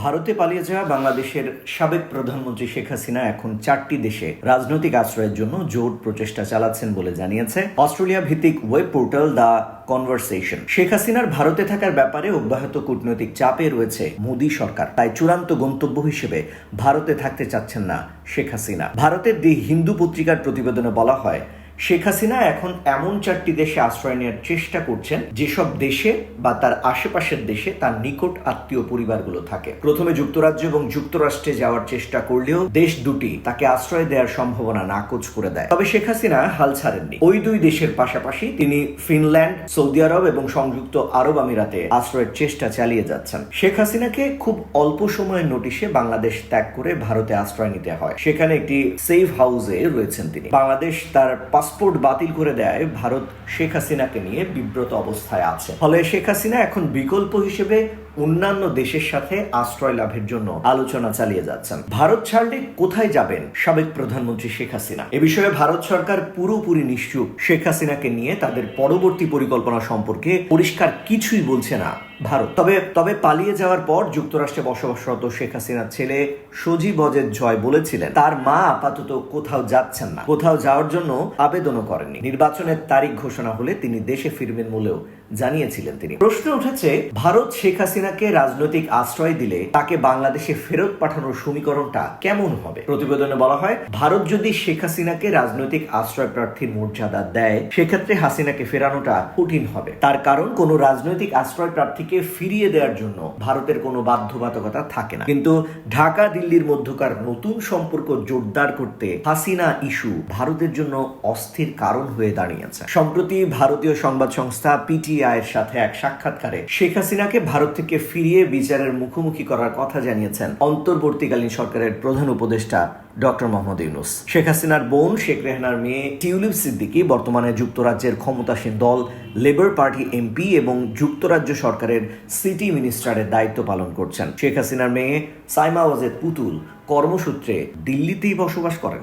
ভারতে পালিয়ে যাওয়া বাংলাদেশের সাবেক প্রধানমন্ত্রী শেখ হাসিনা এখন চারটি দেশে রাজনৈতিক আশ্রয়ের জন্য জোর প্রচেষ্টা চালাচ্ছেন বলে জানিয়েছে অস্ট্রেলিয়া ভিত্তিক web portal the Conversation. Sheikh হাসিনার ভারতে থাকার ব্যাপারে অব্যাহত কূটনৈতিক চাপে রয়েছে মোদী সরকার। তাই চূড়ান্ত গন্তব্য হিসেবে ভারতে থাকতে চাচ্ছেন না শেখ হাসিনা। ভারতের দি হিন্দু পত্রিকার প্রতিবেদনে বলা হয় শেখ হাসিনা এখন এমন চারটি দেশে আশ্রয় নেওয়ার চেষ্টা করছেন, যেসব দেশে বা তার আশেপাশের দেশে তার নিকট আত্মীয় পরিবারগুলো থাকে। প্রথমে যুক্তরাজ্য এবং যুক্তরাষ্ট্রে যাওয়ার চেষ্টা করলেও দেশ দুটি তাকে আশ্রয় দেওয়ার সম্ভাবনা নাকচ করে দেয়। তবে শেখ হাসিনা হাল ছাড়েননি। ওই দুই দেশের পাশাপাশি তিনি ফিনল্যান্ড, সৌদি আরব এবং সংযুক্ত আরব আমিরাতে আশ্রয়ের চেষ্টা চালিয়ে যাচ্ছেন। শেখ হাসিনাকে খুব অল্প সময়ের নোটিশে বাংলাদেশ ত্যাগ করে ভারতে আশ্রয় নিতে হয়। সেখানে একটি সেফ হাউসে রয়েছেন তিনি। বাংলাদেশ তার পাসপোর্ট বাতিল করে দেয় ভারত শেখ হাসিনাকে নিয়ে বিব্রত অবস্থায় আছে। ফলে শেখ হাসিনা এখন বিকল্প হিসেবে অন্যান্য দেশের সাথে আশ্রয় লাভের জন্য আলোচনা চালিয়ে যাচ্ছেন। ভারত ছাড়লে কোথায় যাবেন সাবেক প্রধানমন্ত্রী শেখ হাসিনা? এ বিষয়ে ভারত সরকার পুরোপুরি নিশ্চুপ। শেখ হাসিনাকে নিয়ে তাদের পরবর্তী পরিকল্পনা সম্পর্কে পরিষ্কার কিছুই বলছে না ভারত। তবে তবে পালিয়ে যাওয়ার পর যুক্তরাষ্ট্রে বসবাসরত শেখ হাসিনার ছেলে সজীব অজেদ জয় বলেছিলেন, তার মা আপাতত কোথাও যাচ্ছেন না। কোথাও যাওয়ার জন্য আবেদনও করেননি। নির্বাচনের তারিখ ঘোষণা হলে তিনি দেশে ফিরবেন বলেও জানিয়েছিলেন তিনি। প্রশ্ন উঠেছে, ভারত শেখ হাসিনাকে রাজনৈতিক আশ্রয় দিলে তাকে বাংলাদেশে ফেরত পাঠানোর সমীকরণটা কেমন হবে? প্রতিবেদনে বলা হয়, ভারত যদি শেখ হাসিনাকে রাজনৈতিক আশ্রয় প্রার্থীর মর্যাদা দেয়, সেক্ষেত্রে হাসিনাকে ফেরানোটা কঠিন হবে। তার কারণ, কোনো রাজনৈতিক আশ্রয় প্রার্থীকে ফিরিয়ে দেওয়ার জন্য ভারতের কোনো বাধ্যবাধকতা থাকে না। কিন্তু ঢাকা, দিল্লির মধ্যকার নতুন সম্পর্ক জোরদার করতে হাসিনা ইস্যু ভারতের জন্য অস্থির কারণ হয়ে দাঁড়িয়েছে। সম্প্রতি ভারতীয় সংবাদ সংস্থা পিটিআই এর সাথে এক সাক্ষাৎকারে শেখ হাসিনাকে ভারত থেকে ফিরিয়ে বিচারের মুখোমুখি করার কথা জানিয়েছেন অন্তর্বর্তীকালীন সরকারের প্রধান উপদেষ্টা ডক্টর মোহাম্মদ ইউনুস। শেখ হাসিনার বোন শেখ রেহনার মেয়ে টিউলিপ সিদ্দিকি বর্তমানে যুক্তরাজ্যের ক্ষমতাসীন দল লেবার পার্টি এমপি এবং যুক্তরাজ্য সরকারের সিটি মিনিস্টারের দায়িত্ব পালন করছেন। শেখ হাসিনার মেয়ে সাইমা ওয়াজেদ পুতুল কর্মসূত্রে দিল্লিতেই বসবাস করেন।